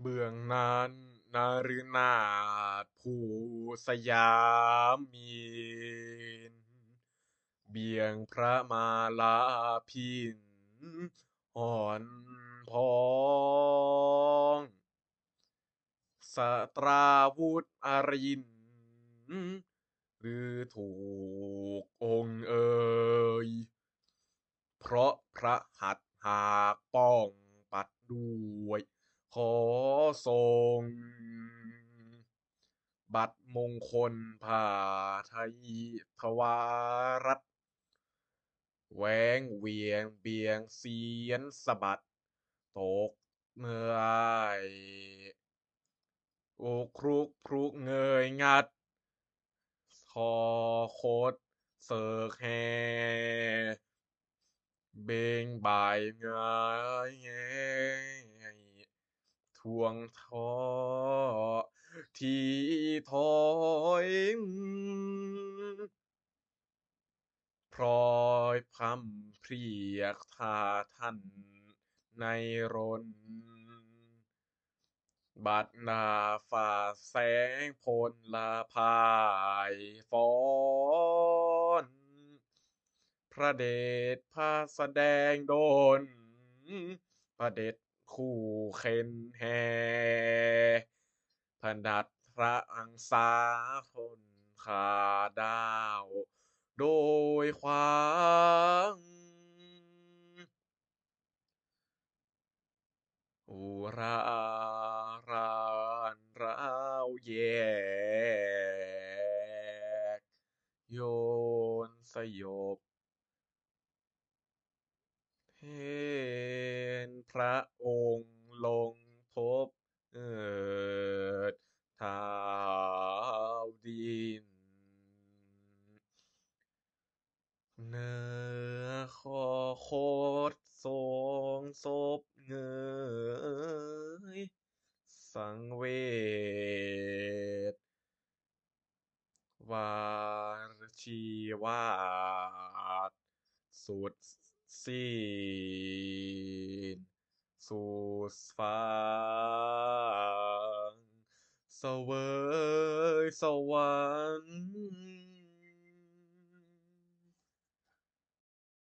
เบื้องนั้นนารนาถผู้สยามมีน เบี่ยงพระมาลาพินอ่อนพองสตราวุธอริน หรือถูกองเอ่ย เพราะพระหัตถ์หากป้องปัดด้วย ขอทรงบัตรมงคลผ้าไทยถวารัฐแหวงเวียงเบียงเสียนสะบัด ตกเมื่อยอกครุกพรุกเงยงัด คอโคดเสกแห่เบงบ่ายงายแงย ทวงท่อที่ถอยพลอยพร่ำเพรียกทาท่านในรน บัดนาฟ้าแสงพลพ่ายฟ้อนพระเดชพระแสดงโดลพระเด็จ คู่เข็นแห่พนัดพระอังสาทนขาดาว โดยขวางอุรารา นร้าวแยก โยนสยบเห็นพระ งทบเอิดท้าดิน เนื้อคอโคดทรงศพเงย สังเวชวาชีวาสุดสิ้น สู่ฟ้าเสวยสวรรค์